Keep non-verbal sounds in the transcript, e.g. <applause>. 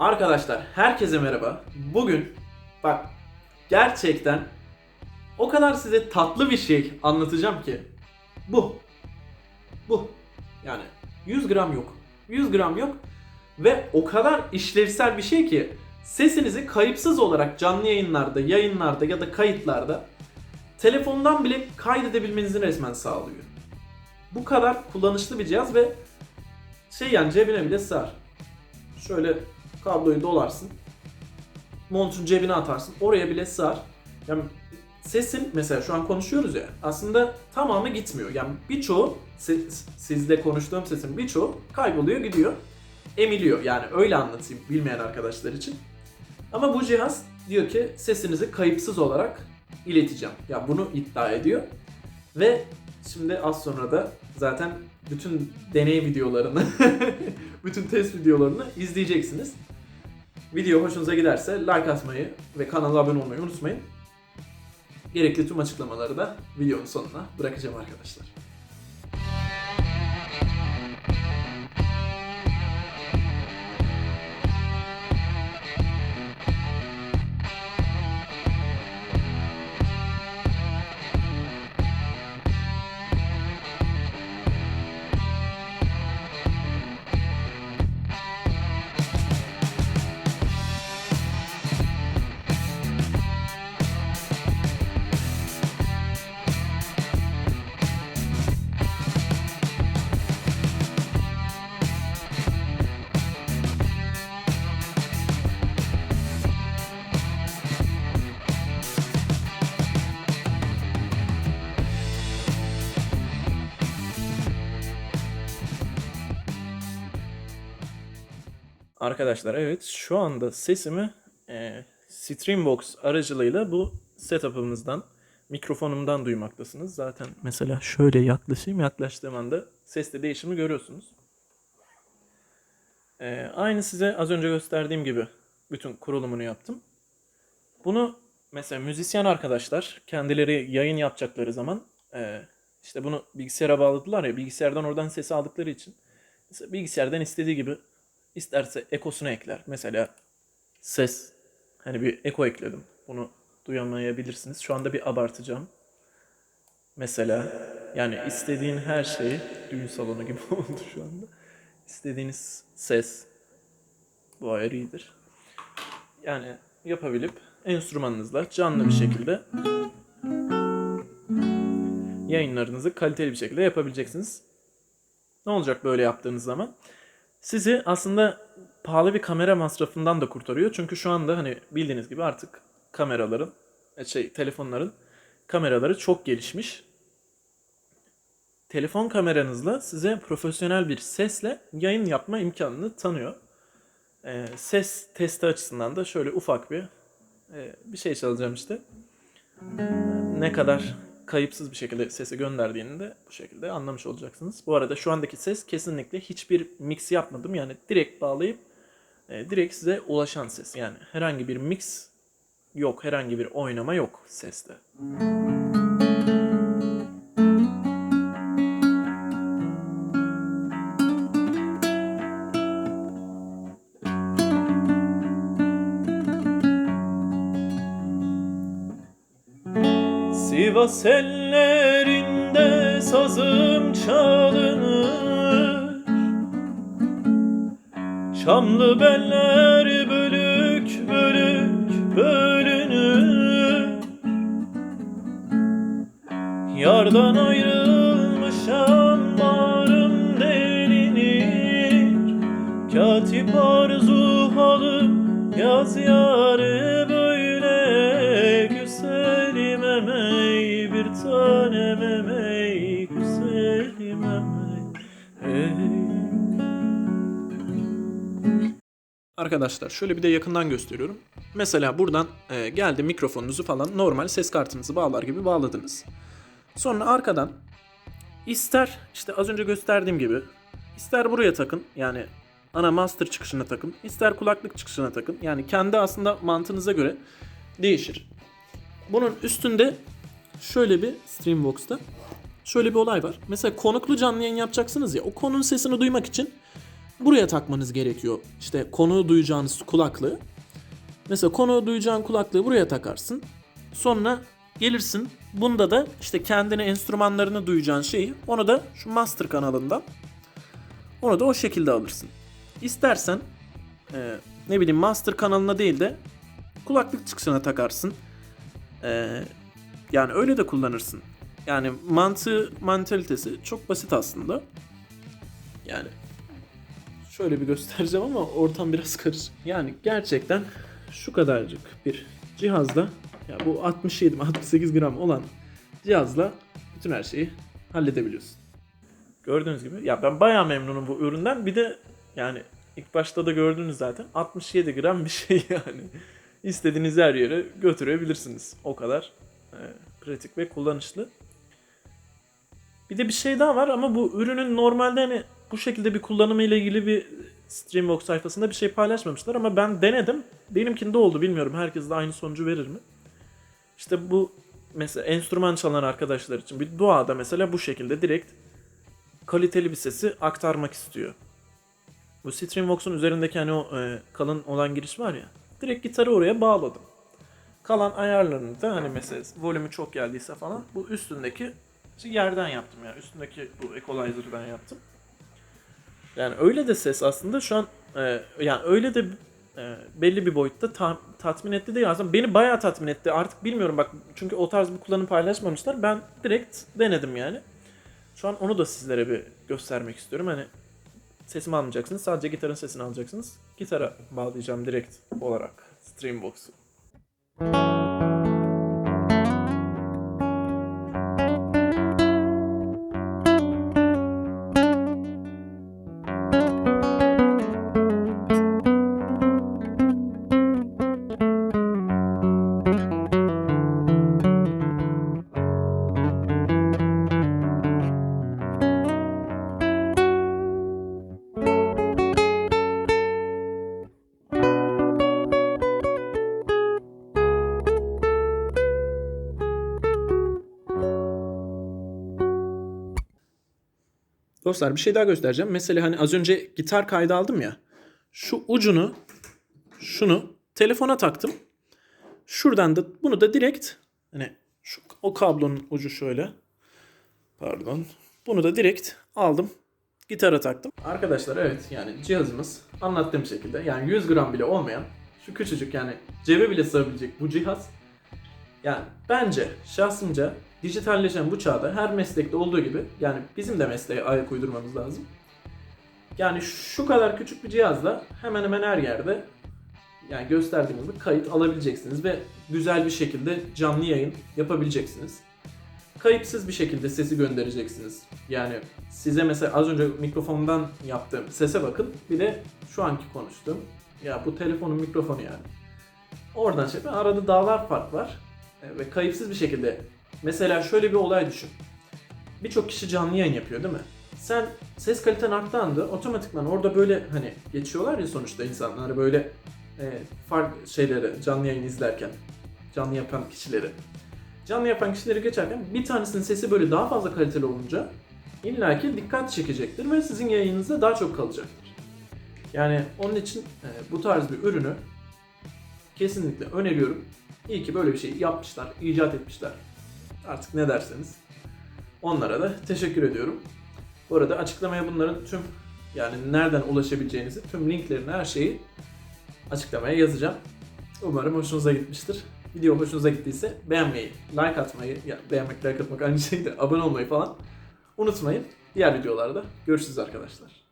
Arkadaşlar herkese merhaba. Bugün bak gerçekten o kadar size tatlı bir şey anlatacağım ki bu. Bu. Yani 100 gram yok. 100 gram yok ve o kadar işlevsel bir şey ki sesinizi kayıpsız olarak canlı yayınlarda, yayınlarda ya da kayıtlarda telefondan bile kaydedebilmenizi resmen sağlıyor. Bu kadar kullanışlı bir cihaz ve şey yani cebine bile sığar. Şöyle kabloyu dolarsın. Montun cebine atarsın. Oraya bile sığar. Yani sesin mesela şu an konuşuyoruz ya aslında tamamı gitmiyor. Yani birçoğu si- sizle konuştuğum sesin birçoğu kayboluyor gidiyor. Emiliyor yani öyle anlatayım bilmeyen arkadaşlar için. Ama bu cihaz diyor ki sesinizi kayıpsız olarak ileteceğim. Ya bunu iddia ediyor. Ve şimdi az sonra da zaten bütün deney videolarını, <laughs> bütün test videolarını izleyeceksiniz. Video hoşunuza giderse like atmayı ve kanala abone olmayı unutmayın. Gerekli tüm açıklamaları da videonun sonuna bırakacağım arkadaşlar. Arkadaşlar evet şu anda sesimi e, Streambox aracılığıyla bu setup'ımızdan mikrofonumdan duymaktasınız. Zaten mesela şöyle yaklaşayım yaklaştığım anda seste değişimi görüyorsunuz. E, aynı size az önce gösterdiğim gibi bütün kurulumunu yaptım. Bunu mesela müzisyen arkadaşlar kendileri yayın yapacakları zaman e, işte bunu bilgisayara bağladılar ya bilgisayardan oradan sesi aldıkları için mesela bilgisayardan istediği gibi İsterse ekosunu ekler. Mesela ses. Hani bir eko ekledim. Bunu duyamayabilirsiniz. Şu anda bir abartacağım. Mesela yani istediğin her şeyi düğün salonu gibi <laughs> oldu şu anda. İstediğiniz ses bu ayar iyidir. Yani yapabilip enstrümanınızla canlı bir şekilde yayınlarınızı kaliteli bir şekilde yapabileceksiniz. Ne olacak böyle yaptığınız zaman? Sizi aslında pahalı bir kamera masrafından da kurtarıyor. Çünkü şu anda hani bildiğiniz gibi artık kameraların, e, şey telefonların kameraları çok gelişmiş. Telefon kameranızla size profesyonel bir sesle yayın yapma imkanını tanıyor. Ee, ses testi açısından da şöyle ufak bir e, bir şey çalacağım işte. Ne kadar kayıpsız bir şekilde sesi gönderdiğini de bu şekilde anlamış olacaksınız. Bu arada şu andaki ses kesinlikle hiçbir mix yapmadım. Yani direkt bağlayıp e, direkt size ulaşan ses. Yani herhangi bir mix yok, herhangi bir oynama yok seste. Sivas ellerinde sazım çalınır. Çamlı beller bölük bölük bölünür. Yardan ayrılmışam Arkadaşlar şöyle bir de yakından gösteriyorum. Mesela buradan e, geldi mikrofonunuzu falan normal ses kartınızı bağlar gibi bağladınız. Sonra arkadan ister işte az önce gösterdiğim gibi ister buraya takın yani ana master çıkışına takın ister kulaklık çıkışına takın. Yani kendi aslında mantığınıza göre değişir. Bunun üstünde şöyle bir Streambox'ta şöyle bir olay var. Mesela konuklu canlı yayın yapacaksınız ya o konunun sesini duymak için buraya takmanız gerekiyor. İşte konuğu duyacağınız kulaklığı. Mesela konuğu duyacağın kulaklığı buraya takarsın. Sonra gelirsin. Bunda da işte kendine enstrümanlarını duyacağın şeyi onu da şu master kanalından onu da o şekilde alırsın. İstersen e, ne bileyim master kanalına değil de kulaklık çıkışına takarsın. E, yani öyle de kullanırsın. Yani mantığı, mantalitesi çok basit aslında. Yani şöyle bir göstereceğim ama ortam biraz karışık. Yani gerçekten şu kadarcık bir cihazla ya bu 67 mi 68 gram olan cihazla bütün her şeyi halledebiliyorsun. Gördüğünüz gibi ya ben bayağı memnunum bu üründen. Bir de yani ilk başta da gördünüz zaten 67 gram bir şey <laughs> yani. İstediğiniz her yere götürebilirsiniz. O kadar e, pratik ve kullanışlı. Bir de bir şey daha var ama bu ürünün normalde hani bu şekilde bir kullanımı ile ilgili bir Streambox sayfasında bir şey paylaşmamışlar ama ben denedim. Benimkinde oldu bilmiyorum herkes de aynı sonucu verir mi? İşte bu mesela enstrüman çalan arkadaşlar için bir duada mesela bu şekilde direkt kaliteli bir sesi aktarmak istiyor. Bu Streambox'un üzerindeki hani o e, kalın olan giriş var ya. Direkt gitarı oraya bağladım. Kalan ayarlarını da hani mesela volümü çok geldiyse falan bu üstündeki yerden yaptım yani. Üstündeki bu equalizer'dan yaptım. Yani öyle de ses aslında şu an e, yani öyle de e, belli bir boyutta ta- tatmin etti değil aslında beni bayağı tatmin etti. Artık bilmiyorum bak çünkü o tarz bir kullanım paylaşmamışlar. Ben direkt denedim yani. Şu an onu da sizlere bir göstermek istiyorum. Hani sesimi almayacaksınız sadece gitarın sesini alacaksınız. Gitara bağlayacağım direkt olarak Streambox'u Dostlar bir şey daha göstereceğim. Mesela hani az önce gitar kaydı aldım ya. Şu ucunu şunu telefona taktım. Şuradan da bunu da direkt hani şu o kablonun ucu şöyle. Pardon. Bunu da direkt aldım. Gitara taktım. Arkadaşlar evet yani cihazımız anlattığım şekilde yani 100 gram bile olmayan şu küçücük yani cebe bile sığabilecek bu cihaz yani bence şahsımca dijitalleşen bu çağda her meslekte olduğu gibi yani bizim de mesleğe ayak uydurmamız lazım. Yani şu kadar küçük bir cihazla hemen hemen her yerde yani gösterdiğimiz gibi kayıt alabileceksiniz ve güzel bir şekilde canlı yayın yapabileceksiniz. Kayıpsız bir şekilde sesi göndereceksiniz. Yani size mesela az önce mikrofondan yaptığım sese bakın. Bir de şu anki konuştuğum. Ya bu telefonun mikrofonu yani. Oradan şey arada dağlar fark var. E, Ve kayıpsız bir şekilde mesela şöyle bir olay düşün. Birçok kişi canlı yayın yapıyor değil mi? Sen ses kaliten arttığı anda otomatikman orada böyle hani geçiyorlar ya sonuçta insanlar böyle e, farklı şeyleri canlı yayın izlerken canlı yapan kişileri canlı yapan kişileri geçerken bir tanesinin sesi böyle daha fazla kaliteli olunca illaki dikkat çekecektir ve sizin yayınınızda daha çok kalacaktır. Yani onun için e, bu tarz bir ürünü kesinlikle öneriyorum. İyi ki böyle bir şey yapmışlar, icat etmişler. Artık ne derseniz. Onlara da teşekkür ediyorum. Bu arada açıklamaya bunların tüm yani nereden ulaşabileceğinizi, tüm linklerini, her şeyi açıklamaya yazacağım. Umarım hoşunuza gitmiştir. Video hoşunuza gittiyse beğenmeyi, like atmayı, ya beğenmek, like atmak aynı şeydi, abone olmayı falan unutmayın. Diğer videolarda görüşürüz arkadaşlar.